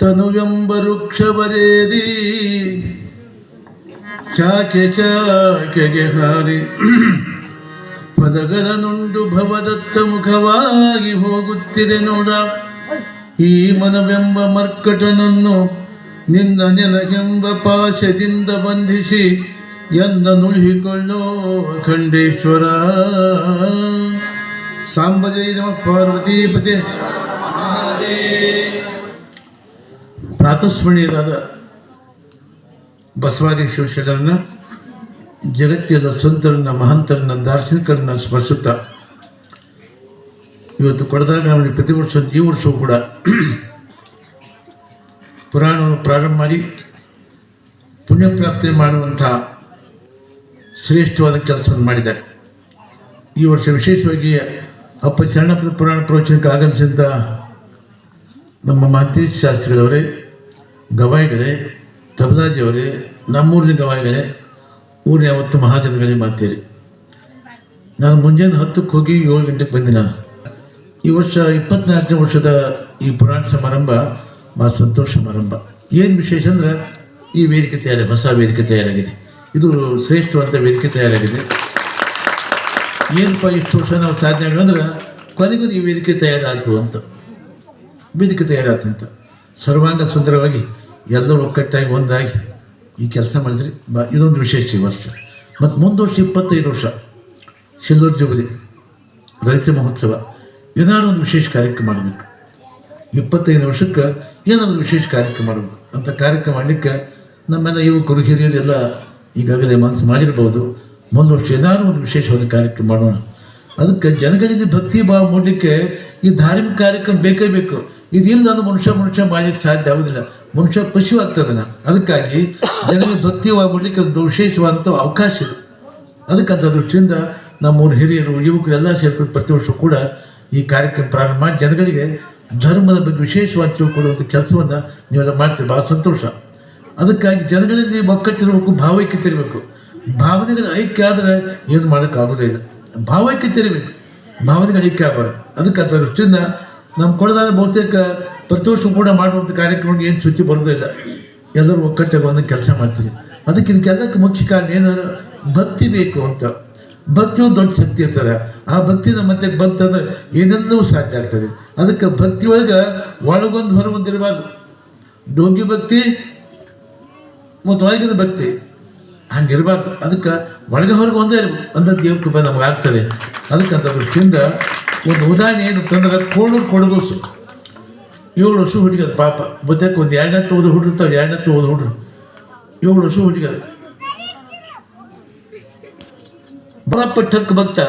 ತನುವೆಂಬ ವೃಕ್ಷವರೇರಿ ಶಾಖೆ ಶಾಖೆಗೆ ಹಾರಿ. ನುಂಡು ಭವದತ್ತ ಮುಖವಾಗಿ ಹೋಗುತ್ತಿದೆ ನೋಡ. ಈ ಮನವೆಂಬ ಮರ್ಕಟನನ್ನು ನಿನ್ನ ನೆನಗೆಂಬ ಪಾಶದಿಂದ ಬಂಧಿಸಿ ಎನ್ನ ನುಳಿಕೊಳ್ಳೋ ಖಂಡೇಶ್ವರ. ಸಾಂಬಜೈ ನಮ ಪಾರ್ವತೀಪತಿ ಪ್ರಾತಸ್ಮರಣೀಯರಾದ ಬಸವಾದಿ ಶಿವಶರಣರನ್ನ ಜಗತ್ತಿನ ಸಂತರನ್ನ, ಮಹಂತರನ್ನ, ದಾರ್ಶನಿಕರನ್ನ ಸ್ಮರಿಸುತ್ತಾ, ಇವತ್ತು ಕೊಡದಾಗ ನಮಗೆ ಪ್ರತಿ ವರ್ಷ, ಈ ವರ್ಷವೂ ಕೂಡ ಪುರಾಣವನ್ನು ಪ್ರಾರಂಭ ಮಾಡಿ ಪುಣ್ಯ ಪ್ರಾಪ್ತಿ ಮಾಡುವಂತಹ ಶ್ರೇಷ್ಠವಾದ ಕೆಲಸವನ್ನು ಮಾಡಿದ್ದಾರೆ. ಈ ವರ್ಷ ವಿಶೇಷವಾಗಿ ಅಪ್ಪ ಶರಣಪ್ಪನ ಪುರಾಣ ಪ್ರವಚನಕ್ಕೆ ಆಗಮಿಸಿದಂಥ ನಮ್ಮ ಮಹಂತೇಶ್ ಶಾಸ್ತ್ರಿಗಳವರೇ ಗವಾಯಿಗಳೇ ತಬದಾಜಿಯವರೇ ನಮ್ಮೂರಿನ ಗವಾಯಿಗಳೇ, ಊರಿನ ಯಾವತ್ತು ಮಹಾಜನಗಳೇ ಮಾಡ್ತೀರಿ ನಾನು ಮುಂಜಾನೆ ಹತ್ತಕ್ಕೆ ಹೋಗಿ ಏಳು ಗಂಟೆಗೆ ಬಂದೆ ನಾನು. ಈ ವರ್ಷ ಇಪ್ಪತ್ನಾಲ್ಕನೇ ವರ್ಷದ ಈ ಪುರಾಣ ಸಮಾರಂಭ ಭಾಳ ಸಂತೋಷ ಸಮಾರಂಭ. ಏನು ವಿಶೇಷ ಅಂದ್ರೆ, ಈ ವೇದಿಕೆ ತಯಾರಿ ಹೊಸ ವೇದಿಕೆ ತಯಾರಾಗಿದೆ. ಇದು ಶ್ರೇಷ್ಠವಾದ ವೇದಿಕೆ ತಯಾರಾಗಿದೆ. ಏನಪ್ಪ ಇಷ್ಟು ವರ್ಷ ನಾವು ಸಾಧನೆ ಅಂದ್ರೆ ಕೊನೆಗೂ ಈ ವೇದಿಕೆ ತಯಾರಾಯ್ತು ಅಂತ. ವೇದಿಕೆ ತಯಾರಾಯ್ತು ಅಂತ. ಸರ್ವಾಂಗ ಸುಂದರವಾಗಿ ಎಲ್ಲರೂ ಒಕ್ಕಟ್ಟಾಗಿ ಒಂದಾಗಿ ಈ ಕೆಲಸ ಮಾಡಿದ್ರಿ. ಬ ಇದೊಂದು ವಿಶೇಷ ಈ ವರ್ಷ. ಮತ್ತು ಮುಂದೆ ವರ್ಷ ಇಪ್ಪತ್ತೈದು ವರ್ಷ ಸಿಲ್ವರ್ ಜುಬಿಲಿ ರೈತ ಮಹೋತ್ಸವ. ಏನಾದ್ರು ಒಂದು ವಿಶೇಷ ಕಾರ್ಯಕ್ರಮ ಮಾಡಬೇಕು. ಇಪ್ಪತ್ತೈದು ವರ್ಷಕ್ಕೆ ಏನಾದ್ರು ವಿಶೇಷ ಕಾರ್ಯಕ್ರಮ ಮಾಡಬೇಕು. ಅಂತ ಕಾರ್ಯಕ್ರಮ ಮಾಡಲಿಕ್ಕೆ ನಮ್ಮೆಲ್ಲ ಗುರು ಹಿರಿಯರೆಲ್ಲ ಈಗಾಗಲೇ ಮನಸ್ಸು ಮಾಡಿರ್ಬೋದು. ಮುಂದೆ ವರ್ಷ ಏನಾದ್ರು ಒಂದು ವಿಶೇಷವಾದ ಕಾರ್ಯಕ್ರಮ ಮಾಡೋಣ. ಅದಕ್ಕೆ ಜನಗಳಿಗೆ ಭಕ್ತಿ ಭಾವ ಮೂಡಲಿಕ್ಕೆ ಈ ಧಾರ್ಮಿಕ ಕಾರ್ಯಕ್ರಮ ಬೇಕೇ ಬೇಕು. ಇದಿಲ್ಲ ಅಂದ್ರೆ ಮನುಷ್ಯ ಮನುಷ್ಯ ಮಾಡಲಿಕ್ಕೆ ಸಾಧ್ಯ ಆಗುದಿಲ್ಲ. ಮನುಷ್ಯ ಪಶು ಆಗ್ತದನ ಅದಕ್ಕಾಗಿ ಜನರಿಗೆ ಭಕ್ತಿ ಭಾವ ಮೂಡಲಿಕ್ಕೆ ಒಂದು ವಿಶೇಷವಾದಂಥ ಅವಕಾಶ ಇದೆ. ಅದಕ್ಕಂಥ ದೃಷ್ಟಿಯಿಂದ ನಮ್ಮೂರು ಹಿರಿಯರು, ಯುವಕರು ಎಲ್ಲ ಸೇರ್ಕೊಂಡು ಪ್ರತಿ ವರ್ಷ ಕೂಡ ಈ ಕಾರ್ಯಕ್ರಮ ಪ್ರಾರಂಭ ಮಾಡಿ ಜನಗಳಿಗೆ ಧರ್ಮದ ಬಗ್ಗೆ ವಿಶೇಷವಾಗಿ ತಿಳ್ಕೊಡುವಂಥ ಕೆಲಸವನ್ನು ನೀವೆಲ್ಲ ಮಾಡ್ತೀರಿ. ಭಾಳ ಸಂತೋಷ. ಅದಕ್ಕಾಗಿ ಜನಗಳಲ್ಲಿ ಒಕ್ಕಟ್ಟಿರಬೇಕು ಭಾವೈಕ್ಯತೆ ಇರಬೇಕು. ಭಾವನೆಗಳ ಐಕ್ಯ ಆದರೆ ಏನು ಮಾಡೋಕ್ಕಾಗೋದೇ ಇಲ್ಲ. ಭಾವೈಕ್ಯತೆ ಇರಬೇಕು ಭಾವನೆಗೆ ಐಕ್ಯ ಆಗಬಾರ್ದು. ಅದರ ದೃಷ್ಟಿಯಿಂದ ನಮ್ಮ ಕೊಡದಾದ ಬಹುತೇಕ ಪ್ರತಿ ವರ್ಷ ಕೂಡ ಮಾಡುವಂಥ ಕಾರ್ಯಕ್ರಮಕ್ಕೆ ಏನು ಶುಚಿ ಬರೋದಿಲ್ಲ ಎಲ್ಲರೂ ಒಕ್ಕಟ್ಟೆ ಬಂದು ಕೆಲಸ ಮಾಡ್ತೀವಿ ಅದಕ್ಕೆ ಇದಕ್ಕೆಲ್ಲಕ್ಕೆ ಮುಖ್ಯ ಕಾರಣ ಏನಾದ್ರು ಭಕ್ತಿ ಬೇಕು ಅಂತ. ಭಕ್ತಿ ಒಂದು ದೊಡ್ಡ ಶಕ್ತಿ ಇರ್ತಾರೆ ಆ ಭಕ್ತಿ ನಮ್ಮ ಮತ್ತೆ ಬಂತಂದ್ರೆ ಏನೆಲ್ಲವೂ ಸಾಧ್ಯ ಆಗ್ತದೆ. ಅದಕ್ಕೆ ಭಕ್ತಿ ಒಳಗೆ ಒಳಗೊಂದು ಹೊರಗೊಂದಿರಬಾರ್ದು ಡೋಂಗಿ ಭಕ್ತಿ ಮತ್ತು ಒಳಗಿನ ಭಕ್ತಿ. ಹಂಗಿರಬಾರ್ದು ಅದಕ್ಕೆ ಒಳಗೆ ಹೊರಗೆ ಒಂದೇ ಒಂದೇ ದೇವ್ರ ಕೃಪೆ ನಮ್ಗೆ ಆಗ್ತದೆ ಅದಕ್ಕಂತ ದೃಷ್ಟಿಯಿಂದ ಒಂದು ಉದಾಹರಣೆ ಏನು ತಂದ್ರೆ ಕೋಡೂರು ಕೊಡಗೋಸು ಏಳು ವರ್ಷ ಹುಡುಗ ಪಾಪ ಬುದ್ಧಕ್ಕೆ ಒಂದು ಎರಡನೇ ಓದು ಹುಡುಗಿರ್ತಾವೆ ಎರಡನೇ ಓದು ಹುಡ್ರು ಏಳು ವರ್ಷ ಹುಡುಗ ಬರಪ್ಪ ಟಕ್ ಭಕ್ತ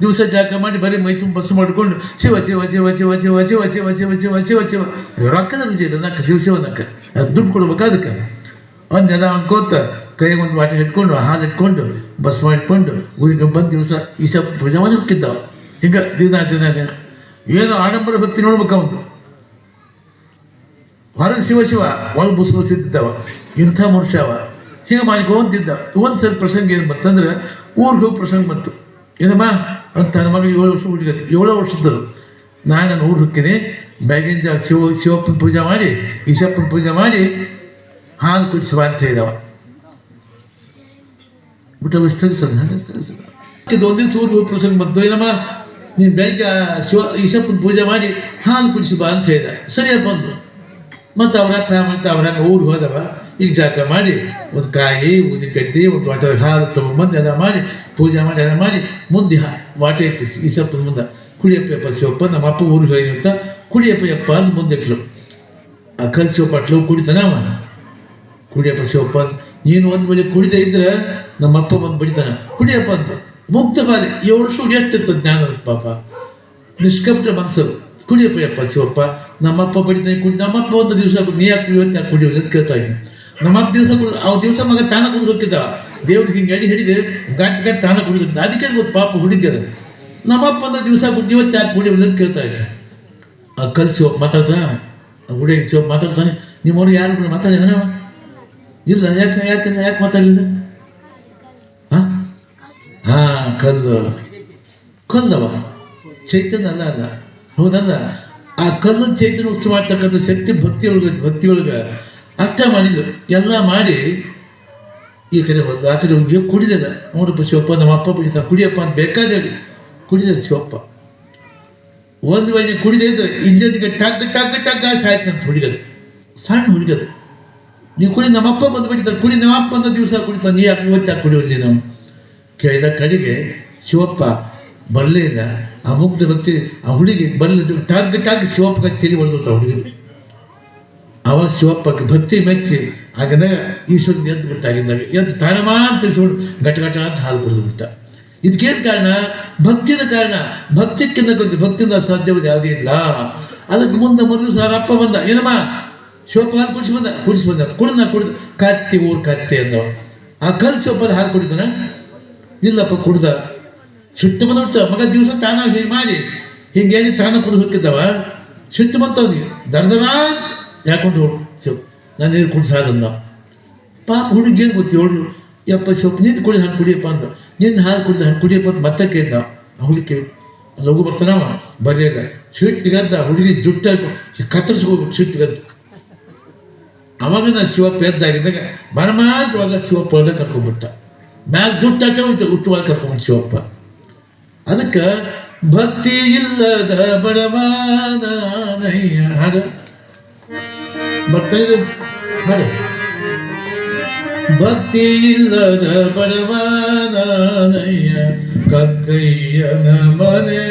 ದಿವಸ ಜಾಗ ಮಾಡಿ ಬರೀ ಮೈ ತುಂಬ ಬಸ್ಸು ಮಾಡಿಕೊಂಡು ಶಿವ ಶಿವ ಶಿವ ಶಿವ ಶಿವ ಶಿವ ಶಿವ ಶಿವ ಶಿವ ಶಿವ ಶಿವ ರೊಕ್ಕದ ಇದೆ ನಕ್ಕ ಶಿವ ಶಿವನಕ್ಕ ದುಡ್ಡು ಕೊಡ್ಬೇಕು ಅದಕ್ಕೆ ಒಂದೆಲ್ಲ ಅನ್ಕೋತ ಕೈಗೆ ಒಂದು ಇಟ್ಕೊಂಡು ಹಾಲು ಇಟ್ಕೊಂಡು ಬಸ್ ಮಾಡಿಕೊಂಡು, ಊರಿಗೆ ಬಂದು ದಿವಸ ಈಶ ಪೂಜೆ ಮಾಡಿ ಹೋಗಿದ್ದಾವ ಹಿಂಗೆ ದಿನ ದಿನ ದಿನ. ಏನೋ ಆಡಂಬರ ಭಕ್ತಿ ನೋಡ್ಬೇಕು ಅವನು ಹೊರಗೆ ಶಿವ ಶಿವ, ಒಳಗೆ ಬುಸ್ಬುಸಿದ್ದಾವ ಇಂಥ ಮನುಷ್ಯ ಅವ. ಹೀಗೆ ಮಾಡ್ಕೊಂತಿದ್ದ. ಒಂದು ಸಲ ಪ್ರಸಂಗ ಏನು ಬಂತಂದ್ರೆ, ಊರಿಗೆ ಹೋಗಿ ಪ್ರಸಂಗ ಬಂತು. ಏನಮ್ಮ? ಅಂತ ನನ್ನ ಮಗಳು ಏಳು ವರ್ಷ ಹುಡುಗ, ಏಳು ವರ್ಷದ್ದು. ನಾನು ನನ್ನ ಊರು ಹೋಗ್ತೀನಿ ಜಾವ ಶಿವ, ಶಿವಪ್ಪನ ಪೂಜೆ ಮಾಡಿ, ಈಶಪ್ಪನ ಪೂಜೆ ಮಾಡಿ, ಹಾಲು ಕುಡಿಸುವ ಅಂತ ಹೇಳಿದವ. ಊಟ ವಿಸ್ತರಿಸದ ಇದು ಒಂದಿನ ಊರಿಗೆ ಹೋಗಿ ಪ್ರಸಂಗ ಮದ್ದು ಏನಮ್ಮ ನೀನು ಬೆಳಗ್ಗೆ ಶಿವ, ಈಶಪ್ಪನ ಪೂಜೆ ಮಾಡಿ ಹಾಲು ಕುಡಿಸಿ ಅಂತ ಹೇಳಿದ. ಸರಿಯಾಗಿ ಬಂದು ಮತ್ತು ಅವರ ಮತ್ತು ಅವರ ಊರಿಗೆ ಹೋದವ. ಈಗ ಜಾಕ ಮಾಡಿ, ಒಂದು ಕಾಯಿ, ಊದಿ ಒಂದು ವಾಟರ್ ಹಾಲು ತೊಗೊಂಬಂದು ಎಲ್ಲ ಮಾಡಿ, ಪೂಜೆ ಮಾಡಿ, ಎಲ್ಲ ಮಾಡಿ, ಮುಂದೆ ಹಾ ವಾಟರ್ ಇಟ್ಟಿಸಿ. ಈಶಪ್ಪನ ಮುಂದೆ, ಕುಡಿಯಪ್ಪ ಶಿವಪ್ಪ, ನಮ್ಮ ಅಪ್ಪ ಊರಿಗೆ ಹೋಗಿ ಅಂತ ಕುಡಿಯಪ್ಪ ಯಪ್ಪ ಅಂತ ಮುಂದಿಟ್ಲು. ಆ ಕಲ್ ಶಿವಪ್ಪ ಅಟ್ಲು ಕುಡಿತಾನ ಅವ ಕುಡಿಯಪ್ಪ, ಶಿವಪ್ಪ, ನೀನು ಒಂದು ಬಳಿ ಕುಡಿದೇ ಇದ್ರೆ ನಮ್ಮ ಅಪ್ಪ ಬಂದು ಬಡಿತಾನೆ ಕುಡಿಯಪ್ಪ ಅಂತ. ಮುಕ್ತ ಬಾಲಿ ಏಳು ವರ್ಷ ಎಷ್ಟಿತ್ತು ಜ್ಞಾನ ಪಾಪ. ನಿಷ್ಕಪ್ಟ ಮನಸ್ಸದು ಕುಡಿಯಪ್ಪ ಯಪ್ಪ ಶಿವಪ್ಪ ನಮ್ಮಪ್ಪ ಬಡಿತಾನೆ, ಕುಡಿ ನಮ್ಮಪ್ಪ ಒಂದು ದಿವಸ ನೀ ಯಾಕೆ ಕುಡಿಯೋದು ಯಾಕೆ ಕುಡಿಯೋದು ಅಂತ ಕೇಳ್ತಾ ಇದ್ದೀನಿ ನಮ್ಮಪ್ಪ ದಿವಸ ಕುಡಿದು, ಆ ದಿವಸ ಮಗ ತಾನ ಕುಡಿದು ಹೋಗಿದ್ದ ದೇವ್ರಿಗೆ ಹಿಂಗೆ ಅಡಿ ಹಿಡಿದು ಗಟ್ಟಿ ಗಟ್ಟಿ ತಾನ ಕುಡಿದು ಅದಕ್ಕೆ ಗೊತ್ತು ಪಾಪ ಹುಡುಗಿಯರ. ನಮ್ಮಪ್ಪ ಒಂದು ದಿವಸ ಕುಡಿ ಇವತ್ತು ಯಾಕೆ ಕುಡಿಯೋದು ಅಂತ ಕೇಳ್ತಾ ಇದ್ದೆ. ಆ ಕಲ್ ಶಿವಪ್ಪ ಮಾತಾಡ್ತಾ ಹುಡುಗ ಶಿವಪ್ಪ ಮಾತಾಡ್ತಾನೆ, ನಿಮ್ಮವ್ರು ಯಾರು ಕೂಡ ಮಾತಾಡಿದಾನೆ ಇಲ್ಲ, ಯಾಕೆ ಯಾಕೆ ಯಾಕೆ ಮಾತಾಡಲಿಲ್ಲ? ಹಾಂ ಕಲ್ಲು ಕಲ್ಲವ ಚೈತನ್ಯ ಅಲ್ಲ ಅಲ್ಲ ಹೌದಲ್ಲ ಆ ಕಲ್ಲು ಚೈತನ್ಯ ಉಚ್ಚ ಮಾಡ್ತಕ್ಕಂಥ ಶಕ್ತಿ ಭಕ್ತಿ ಒಳಗೆ ಭಕ್ತಿ ಒಳಗೆ ಅರ್ಥ ಮಾಡಿದ್ರು ಎಲ್ಲ ಮಾಡಿ ಈ ಕಡೆ ಬಂದು, ಆ ಕಡೆ ಹೋಗಿ ಕುಡಿದದ ನೋಡಪ್ಪ ಶಿವಪ್ಪ, ನಮ್ಮ ಅಪ್ಪ ಬಿಡಿತ ಕುಡಿಯಪ್ಪ ಅಂತ ಬೇಕಾದ ಕುಡಿದ ಶಿವಪ್ಪ. ಒಂದು ವೇಳೆ ಕುಡಿದೇ ಇದ್ರೆ ಇಂಜನ್ಗೆ ಟಗ್ ಟಗ್ ಟಗ್ ಸಾಯ್ತು ಅಂತ ಹುಡುಗದು. ಸಣ್ಣ ಹುಡುಗದು. ನೀವು ಕುಡಿ ನಮ್ಮಪ್ಪ ಬಂದು ಬಿಡ್ತಾರೆ ಕುಡಿ ನಮ್ಮಪ್ಪ ಅಂತ ದಿವಸ ಕುಡಿತಾನೆ. ನೀ ಯಾಕೆ ಇವತ್ತು ಯಾಕೆ ಕುಡಿಯೋದಿಲ್ಲ ನಾವು ಕೇಳಿದ ಕಡೆಗೆ ಶಿವಪ್ಪ ಬರಲೇ ಇಲ್ಲ ಆ ಮುಗ್ಧ ಭಕ್ತಿ ಆ ಹುಡುಗಿ ಬರಲಿದ್ದು ಟಾಗ್ ಟಾಗ್ ಶಿವಪ್ಪಗೆ ತಿಳಿ ಹೊಡೆದ ಹುಡುಗಿ ಅವಾಗ ಶಿವಪ್ಪಕ್ಕೆ ಭಕ್ತಿ ಮೆಚ್ಚಿ ಆಗಿಂದ ಈಶ್ವರನ ಎದ್ದು ಬಿಟ್ಟಾಗಿದ್ದಾಗ ಎದ್ದು ತಾನಮಾ ಅಂತ ಘಟ ಗಟ ಅಂತ ಹಾಲು ಕುಡಿದು ಬಿಟ್ಟ. ಇದಕ್ಕೇನು ಕಾರಣ? ಭಕ್ತಿನ ಕಾರಣ. ಭಕ್ತಿಕ್ಕಿಂತ ಗೊತ್ತು ಭಕ್ತಿಯಿಂದ ಸಾಧ್ಯವಾದ ಯಾವುದೇ ಇಲ್ಲ. ಅದಕ್ಕೆ ಮುಂದೆ ಮೊದಲು ಸಾರ ಅಪ್ಪ ಬಂದ. ಏನಮ್ಮ? ಶಿವಪ್ಪ ಹಾಲು ಕುಡಿಸಿ ಬಂದ? ಕುಡಿಸಿ ಬಂದ. ಕುಡಿದ ಕುಡಿದ. ಕತ್ತಿ ಊರು ಕತ್ತಿ ಅಂದವ ಆ ಕಲ್ ಶಿವಪ್ಪದ ಹಾಲು ಕುಡಿದನ ಇಲ್ಲಪ್ಪ ಕುಡ್ದ. ಸಿಟ್ಟು ಬಂದ್ಬಿಟ್ಟು ಮಗ ದಿವಸ ತಾನ ಹೀಗೆ ಮಾಡಿ, ಹಿಂಗೆ ತಾನೇ ಕುಡಿದು ಹೋಗಿದ್ದವ ಸಿಟ್ಟು ಬಂತವ್ನಿ ದರ್ದನ ಯಾಕೊಂಡು ಶಿವ್ ನಾನು ನೀರು ಕುಡಿಸಾದನ್ನ ಪಾಪ ಹುಡುಗಿ ಏನು ಗೊತ್ತಿ ಹೇಳು. ಯಪ್ಪ ಶಿವಪ್ಪ, ನೀನು ಕುಡಿ ಹಂಗೆ ಕುಡಿಯಪ್ಪ ಅಂದ. ನಿನ್ನ ಹಾಲು ಕುಡಿದ ಹಂಗೆ ಕುಡಿಯಪ್ಪ ಅಂತ ಮತ್ತೆ ಕೇಳ್ದ. ಹುಡುಗಿ ಕೇಳಿ. ಲಘು ಬರ್ತಾನವ ಬರೆಯದ. ಸಿಟ್ಟಿಗದ್ದ ಹುಡುಗಿ ಜುಟ್ಟ ಕತ್ತರಿಸ್ಕೋಬೇಕು ಸಿಟ್ಟಿಗದ್ದ. ಅವಾಗ ನಾನು ಶಿವಪ್ಪ ಎದ್ದಾಗಿದ್ದಾಗ ಬರಮಾತ್ರವಾಗ ಶಿವಪ್ಪ ಒಳಗೆ ಕರ್ಕೊಂಡ್ಬಿಟ್ಟ. ಮ್ಯಾಲ ದುಡ್ಡು ಹೋಯ್ತು ಹುಟ್ಟುವಾಗ ಕರ್ಕೊಂಡು ಶಿವಪ್ಪ. ಅದಕ್ಕೆ, ಭಕ್ತಿ ಇಲ್ಲದ ಬಡವಾದಯ್ಯ ಹಾಡು ಭಕ್ತಿ ಇಲ್ಲದ ಬಡವಾದಯ್ಯ ಕಕ್ಕಯ್ಯನ ಮನೆ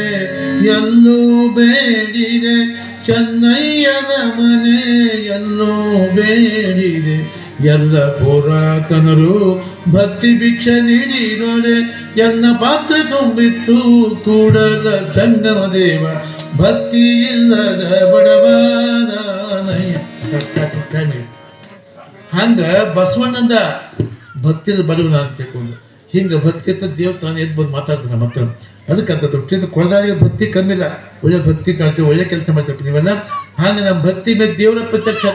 ಎಲ್ಲೂ ಬೇಡಿದೆ, ಚೆನ್ನಯ್ಯನ ಮನೆ ಎಲ್ಲೂ ಬೇಡಿದೆ. ಎಲ್ಲ ಪುರಾತನರು ಭಕ್ತಿ ಭಿಕ್ಷೆ ನೀಡಿದೊಡೆ ಎನ್ನ ಪಾತ್ರೆ ತುಂಬಿತ್ತು ಕೂಡಲ ಸಂಗಮ ದೇವ. ಭಕ್ತಿ ಇಲ್ಲದ ಬಡವಾನಯ್ಯ. ಹಂಗ ಬಸವಣ್ಣಂದ ಭಕ್ತಿಯಲ್ಲಿ ಬಡವನ ಅಂತ ಹಿಂಗ ಭಕ್ತಿ ಅಂತ ದೇವ್ ತಾನು ಎದ್ದು ಬಂದು ಮಾತಾಡ್ತಾನೆ ಮತ್ತೆ ಅದಕ್ಕಂತ ಅಂತ ಕೊಳದಾರಿಗೆ ಭಕ್ತಿ ಕಮ್ಮಿಲ್ಲ ಒಳ್ಳೆ ಭಕ್ತಿ ಕಾಣ್ತೀವಿ, ಒಳ್ಳೆ ಕೆಲಸ ಮಾಡ್ತೀವಿ ನೀವೆಲ್ಲ. ಹಾಗೆ ನಮ್ಮ ಭಕ್ತಿ ಮೇಲೆ ದೇವರ ಪ್ರತ್ಯಕ್ಷ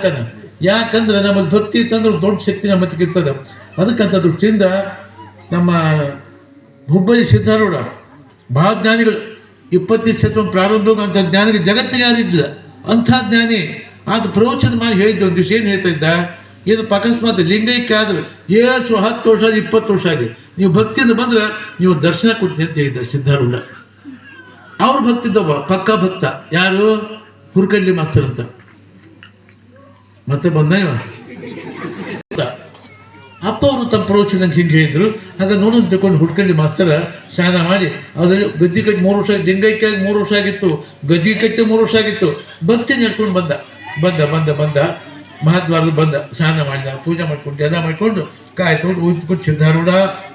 ಯಾಕಂದ್ರೆ ನಮಗೆ ಭಕ್ತಿ ಇತ್ತಂದ್ರೆ ದೊಡ್ಡ ಶಕ್ತಿ ನಮ್ಮ ಇರ್ತದೆ. ಅದಕ್ಕಂತ ದೃಷ್ಟಿಯಿಂದ ನಮ್ಮ ಹುಬ್ಬಳ್ಳಿ ಸಿದ್ಧಾರೂಢ, ಬಹಳ ಜ್ಞಾನಿಗಳು. ಇಪ್ಪತ್ತೈದು ಶತಮಾನ ಪ್ರಾರಂಭ ಅಂತ ಜ್ಞಾನಿಗೆ ಜಗತ್ತಿಗೆ ಯಾರಿದ್ದಿಲ್ಲ ಅಂಥ ಜ್ಞಾನಿ ಅದು ಪ್ರವಚನ ಮಾಡಿ ಹೇಳಿದ್ದ. ಒಂದು ದಿವಸ ಏನು ಹೇಳ್ತಾ ಇದ್ದ? ಇದು ಅಕಸ್ಮಾತ್ ಲಿಂಗೈಕ್ಯ ಆದ್ರೆ ಏಸು ಹತ್ತು ವರ್ಷ ಇಪ್ಪತ್ತು ವರ್ಷ ಆಗಿ ನೀವು ಭಕ್ತಿಯಿಂದ ಬಂದ್ರೆ ನೀವು ದರ್ಶನ ಕೊಡ್ತೀನಿ ಅಂತ ಹೇಳಿದ್ದ ಸಿದ್ಧಾರೂಢ. ಅವ್ರ ಭಕ್ತಿದ್ದೊಬ್ಬ ಪಕ್ಕ ಭಕ್ತ. ಯಾರು? ಹುರ್ಕಡ್ಲಿ ಮಾಸ್ತರ್ ಅಂತ. ಮತ್ತೆ ಬಂದ ಅಪ್ಪ ಅವರು ತಮ್ಮ ಪ್ರವಚನಕ್ಕೆ ಹಿಂಗೆ ಹೇಳಿದ್ರು. ಆಗ ನೋಡೋದು ತಗೊಂಡು ಹುಡ್ಕೊಂಡು ಮಾಸ್ತರ ಸ್ನಾನ ಮಾಡಿ, ಅದ್ರಲ್ಲಿ ಗದ್ದಿ ಕಟ್ಟಿ ಮೂರು ವರ್ಷ ಲಿಂಗೈಕ್ಯಾಗಿ ಮೂರು ವರ್ಷ ಆಗಿತ್ತು, ಗದ್ದಿ ಕಟ್ಟಿ ಮೂರು ವರ್ಷ ಆಗಿತ್ತು. ಭಕ್ತಿ ನಡ್ಕೊಂಡು ಬಂದ. ಬಂದ ಬಂದ ಬಂದ. ಮಹಾದ್ವಾರದ ಬಂದ. ಸ್ನಾನ ಮಾಡಿದ, ಪೂಜೆ ಮಾಡ್ಕೊಂಡು ಎಲ್ಲ ಮಾಡ್ಕೊಂಡು ಕಾಯಿ ತೊಗೊಂಡು ಉಯ್ದುಕೊಂಡು ಸಿದ್ಧಾರೂಢ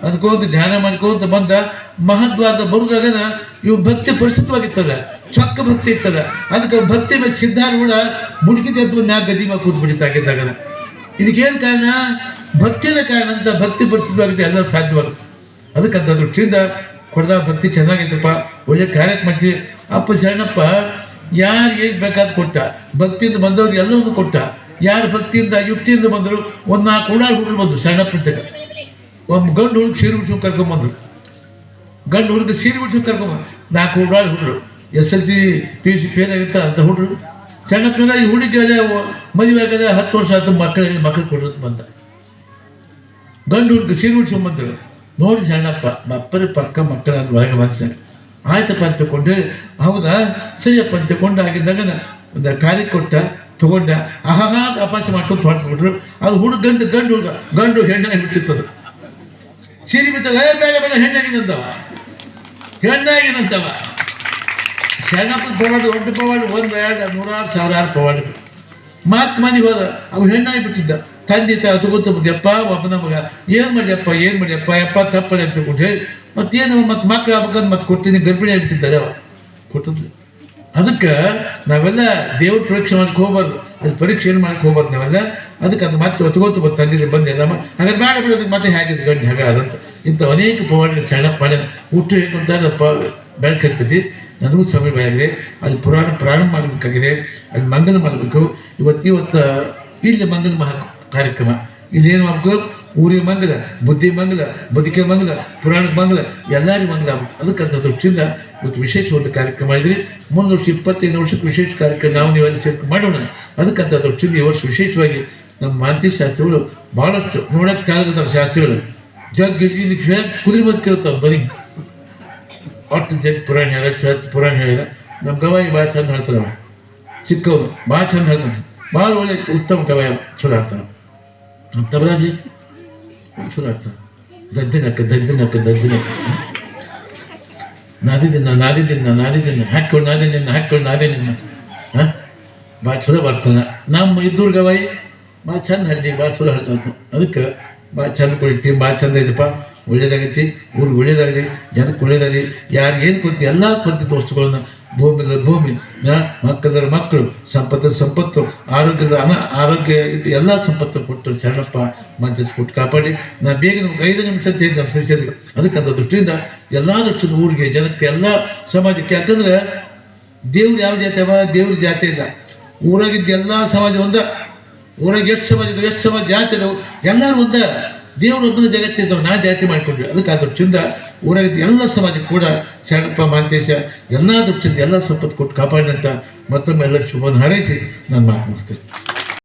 ಅನ್ಕೋತ ಧ್ಯಾನ ಮಾಡ್ಕೊಂತ ಬಂದ. ಮಹಾದ್ವಾರದ ಬರುದಾಗನ ಇವು ಭಕ್ತಿ ಪರಿಶುದ್ಧವಾಗಿರ್ತದೆ, ಚೊಕ್ಕ ಭಕ್ತಿ ಇತ್ತದ ಅದಕ್ಕೆ ಭಕ್ತಿ ಮೇಲೆ ಸಿದ್ಧಾರೂಢ ಮುಡುಕಿದ ನಾ ಮ್ಯಾಗ ಗದಿ ಮೇಲೆ ಕೂತ್ ಬಿಡಿತಾಗಿದ್ದಾಗನ ಇದಕ್ಕೇನು ಕಾರಣ? ಭಕ್ತಿನ ಕಾರಣ ಅಂತ ಭಕ್ತಿ ಪರಿಸ್ಥಿತಿ ಎಲ್ಲ ಸಾಧ್ಯವಾಗುತ್ತೆ. ಅದಕ್ಕಂತ ದೃಷ್ಟಿಯಿಂದ ಕೊಡ್ದ ಭಕ್ತಿ ಚೆನ್ನಾಗೈತಪ್ಪ, ಒಳ್ಳೆ ಕಾರ್ಯಕ್ಕೆ ಮಾಡ್ತೀವಿ. ಅಪ್ಪ ಶರಣಪ್ಪ, ಯಾರು ಏನು ಬೇಕಾದ ಕೊಟ್ಟ, ಭಕ್ತಿಯಿಂದ ಬಂದವ್ರಿಗೆ ಎಲ್ಲವನ್ನು ಕೊಟ್ಟ, ಯಾರು ಭಕ್ತಿಯಿಂದ, ಯುಕ್ತಿಯಿಂದ ಬಂದರು, ಒಂದು ನಾಲ್ಕು ಉಡಾಳ್ ಹುಡುಗರು ಬಂದರು ಶರಣಪ್ಪನ ಒಂದು ಗಂಡು ಹುಡುಗ ಸೀರೆ ಬಿಡ್ಸು ಕರ್ಕೊಂಬಂದ್ರು ಗಂಡು ಹುಡುಗ ಸೀರೆ ಬಿಡ್ಸು ಕರ್ಕೊಂಬ ನಾಲ್ಕು ಹುಡುಗ ಹುಡುಗರು S L C P U C ಪೇದಾಗಿತ್ತ ಅಂತ ಹುಡುಗರು ಸಣ್ಣಪ್ಪನ ಈ ಹುಡುಗಿ ಅದೇ ಮದುವೆ ಆಗದೆ ಹತ್ತು ವರ್ಷ ಆಯ್ತು ಮಕ್ಕಳಿಗೆ ಮಕ್ಕಳು ಕೊಡೋದು ಬಂದ. ಗಂಡು ಹುಡುಗ ಸೀರೆ ಉಡ್ಸ್ಕೊಂಬಂದ್ರು ನೋಡಿ ಸಣ್ಣಪ್ಪ ಅಪ್ಪರ ಪಕ್ಕ ಮಕ್ಕಳಾದ್ರು ಒಳಗೆ ಮನಸ್ಸಾಗ ಆಯ್ತಪ್ಪ ಅಂತ ತಗೊಂಡು ಹೌದಾ? ಸರಿಯಪ್ಪ ಅಂತ ತಗೊಂಡು ಆಗಿದ್ದಾಗ ಒಂದು ಕಾರ್ಯ ಕೊಟ್ಟ, ತಗೊಂಡ ಆಹಾ ಅಪಾಸ ಮಾಡ್ಕೊಂಡು ಹೊರಟ್ಬಿಟ್ರು. ಅದು ಹುಡುಗ ಗಂಡು ಗಂಡು ಹುಡುಗ, ಗಂಡು ಹೆಣ್ಣಾಗಿ ಬಿಟ್ಟಿತ್ತದು ಸೀರೆ ಏ, ಬೇಗ ಬೇಗ ಹೆಣ್ಣಾಗಿದ್ದಂತವ ಹೆಣ್ಣಾಗಿದಂತವ ಶರಣಪ್ಪ ಪವಾಡ ದೊಡ್ಡ ಪವಾಡ ಒಂದು ಎರಡು ನೂರಾರು ಸಾವಿರಾರು ಪವಾಡಗಳು ಮಾತ್ ಮನೆಗೆ ಹೋದ, ಅವು ಹೆಣ್ಣಾಗಿ ಬಿಟ್ಟಿದ್ದ ತಂದೆ ತ ತಗೋತ ಬಿದ್ದಪ್ಪ ಒಬ್ಬನ ಮಗ, ಏನು ಮಾಡಿಯಪ್ಪ ಏನು ಮಾಡಿಯಪ್ಪ ಯಪ್ಪ ತಪ್ಪದೆ ಅಂತ ಕೊಟ್ಟು ಹೇಳಿ, ಮತ್ತೇನು ಮತ್ತೆ ಮಕ್ಳು ಆಗ್ಬೇಕಂತ ಮತ್ತೆ ಕೊಡ್ತೀನಿ ಗರ್ಭಿಣಿ ಆಗಿಬಿಟ್ಟಿದ್ದಾರೆ ಅವ. ಕೊಟ್ಟದ್ದು. ಅದಕ್ಕೆ ನಾವೆಲ್ಲ ದೇವ್ರ ಪರೀಕ್ಷೆ ಮಾಡಕ್ಕೆ ಹೋಗ್ಬಾರ್ದು. ಅದು ಪರೀಕ್ಷೆ ಏನು ಮಾಡಕ್ಕೆ ಹೋಗ್ಬಾರ್ದು ನಾವೆಲ್ಲ. ಅದಕ್ಕೆ ಅದು ಮತ್ತೆ ಒತ್ಕೋತ ಬಂದು ತಂದಿದ್ರೆ ಬಂದೆಲ್ಲ ಹಾಗಾದ್ರೆ ಬೇಡ ಬಿಡೋದು ಮತ್ತೆ ಹೇಗಿದ್ದು ಗಂಡು ಹಾಗೆ ಅದಂತ ಇಂಥ ಅನೇಕ ಪವಾಡಗಳು ಸಣ್ಣಪ್ಪ ಮಾಡ್ಯಾನ. ಹುಟ್ಟು ಹೇಳ್ಕೊಂತ ಬೆಳಕಿರ್ತೈತಿ ಬೆಳಕರ್ತೈತಿ ನನಗೂ ಸಮಯವಾಗಿದೆ ಅದು ಅಲ್ಲಿ ಪುರಾಣ ಪ್ರಾರಂಭ ಮಾಡಬೇಕಾಗಿದೆ. ಅಲ್ಲಿ ಮಂಗನ ಮಾಡಬೇಕು. ಇವತ್ತು ಇವತ್ತು, ಇಲ್ಲಿ ಮಂಗನ ಮಹಾ ಕಾರ್ಯಕ್ರಮ. ಇಲ್ಲಿ ಏನು ಮಾಡಬೇಕು ಊರಿಗೆ ಮಂಗಲ ಬುದ್ಧಿ ಮಂಗಲ ಬದುಕೆ ಮಂಗಲ ಪುರಾಣಕ್ಕೆ ಮಂಗದ ಎಲ್ಲರಿಗೂ ಮಂಗದ ಅದಕ್ಕಂತ ದೃಷ್ಟಿಯಿಂದ ಇವತ್ತು ವಿಶೇಷ ಒಂದು ಕಾರ್ಯಕ್ರಮ ಮಾಡಿದ್ರಿ. ಮುಂದೆ ವರ್ಷ, ಇಪ್ಪತ್ತೈದು ವರ್ಷಕ್ಕೆ ವಿಶೇಷ ಕಾರ್ಯಕ್ರಮ ನಾವು ನೀವೆಲ್ಲ ಸೇರ್ಕೊಂಡು ಮಾಡೋಣ. ಅದಕ್ಕಂತ ದೃಷ್ಟಿಯಿಂದ ಈ ವರ್ಷ ವಿಶೇಷವಾಗಿ ನಮ್ಮ ಮಾಂತಿ ಶಾಸ್ತ್ರಗಳು ಭಾಳಷ್ಟು ನೋಡಕ್ಕೆ ತಾಗದ ಶಾಸ್ತ್ರಗಳು. ಜಗ್ ಕುದುರೆ ಕೇಳ್ತಾವೆ ಬರೀ ಒಟ್ಟು ಜಗ್ ಪುರಾಣ ಹೇಳ್ಯಾರ ಚರ್ಚ್ ಪುರಾಣ ಹೇಳ್ಯಾರ ನಮ್ಮ ಗವಾಯಿ ಭಾಳ ಚಂದ ಹೇಳ್ತಾರ ಚಿಕ್ಕವನು ಭಾಳ ಚಂದ ಹೇಳ್ತಾನೆ ಭಾಳ ಒಳ್ಳೆ ಉತ್ತಮ ಗವಾಯ ಚಲೋ ಹೇಳ್ತಾನೆ ನಮ್ಮ ತಬರಾಜಿ ಚಲೋ ಹೇಳ್ತಾನೆ ದದ್ದಿನಕ್ಕ ದದ್ದಿನಕ್ಕ ದದ್ದಿನಕ್ಕ ನಾದಿದಿನ್ನ ನಾದಿದಿನ್ನ ನಾದಿದಿನ್ನ ಹಾಕ್ಕೊಂಡು ನಾದಿನಿನ್ನ ಹಾಕ್ಕೊಂಡು ನಾದಿನಿನ್ನ ಹಾಂ ಭಾಳ ಚಲೋ ಬರ್ತಾನೆ ನಮ್ಮ ಇದ್ದೂರು ಗವಾಯಿ ಭಾಳ ಚಂದ ಹೇಳ್ತೀವಿ ಭಾಳ ಚಲೋ ಹೇಳ್ತಾನೆ ಅದಕ್ಕೆ ಭಾಳ ಚಂದ ಕೊಡ್ತೀವಿ ಭಾಳ ಚಂದ ಇದಪ್ಪ ಒಳ್ಳೇದಾಗೈತಿ ಊರಿಗೆ ಒಳ್ಳೇದಾಗಲಿ ಜನಕ್ಕೆ ಒಳ್ಳೇದಾಗಲಿ ಯಾರಿಗೇನು ಕೊರತೆ ಎಲ್ಲ ಕೊಡ್ತಿದ್ದ ವಸ್ತುಗಳನ್ನ ಭೂಮಿದ ಭೂಮಿ ಆ, ಮಕ್ಕಳದ ಮಕ್ಕಳು ಸಂಪತ್ತದ ಸಂಪತ್ತು ಆರೋಗ್ಯದ ಅನ ಆರೋಗ್ಯ ಇದು ಎಲ್ಲ ಸಂಪತ್ತು ಕೊಟ್ಟು ಶರಣಪ್ಪ ಮಂತ್ರಿ ಕೊಟ್ಟು ಕಾಪಾಡಿ. ನಾ ಬೇಗ ನಮ್ಗೆ ಐದು ನಿಮಿಷ ಅಂತ ನಮ್ಮ ಶಿಷ್ಯರಿಗೆ. ಅದಕ್ಕಂತ ದೃಷ್ಟಿಯಿಂದ ಎಲ್ಲ ದೃಷ್ಟಿಯಿಂದ ಊರಿಗೆ ಜನಕ್ಕೆ ಎಲ್ಲ ಸಮಾಜಕ್ಕೆ. ಯಾಕಂದ್ರೆ ದೇವ್ರು ಯಾವ ಜಾತಿ ಅವ? ದೇವ್ರ ಜಾತಿ ಇಲ್ಲ. ಊರಾಗಿದ್ದ ಎಲ್ಲ ಸಮಾಜ ಒಂದ. ಊರಾಗ ಎಷ್ಟು ಸಮಾಜ ಎಷ್ಟು ಸಮಾಜ ಜಾತಿ ಅದಾವೆ ಎಲ್ಲರೂ ಒಂದ. ದೇವ್ರು ಒಬ್ಬನ ಜಗತ್ತಿದ್ದವು ನಾ ಜಾತಿ ಮಾಡ್ಕೊಂಡ್ವಿ. ಅದಕ್ಕೆ ಆ ದೃಷ್ಟಿಯಿಂದ ಊರಾಗಿದ್ದ ಎಲ್ಲ ಸಮಾಜ ಕೂಡ ಶರಣಪ್ಪ ಮಾಂತೇಶ ಎಲ್ಲ ದೃಷ್ಟಿಯಿಂದ ಎಲ್ಲ ಸಂಪತ್ತು ಕೊಟ್ಟು ಕಾಪಾಡಿದಂತ ಮತ್ತೊಮ್ಮೆ ಎಲ್ಲ ಶುಭವನ್ನು ಹಾರೈಸಿ ನಾನು ಮಾತು ಮುಗಿಸ್ತೇನೆ.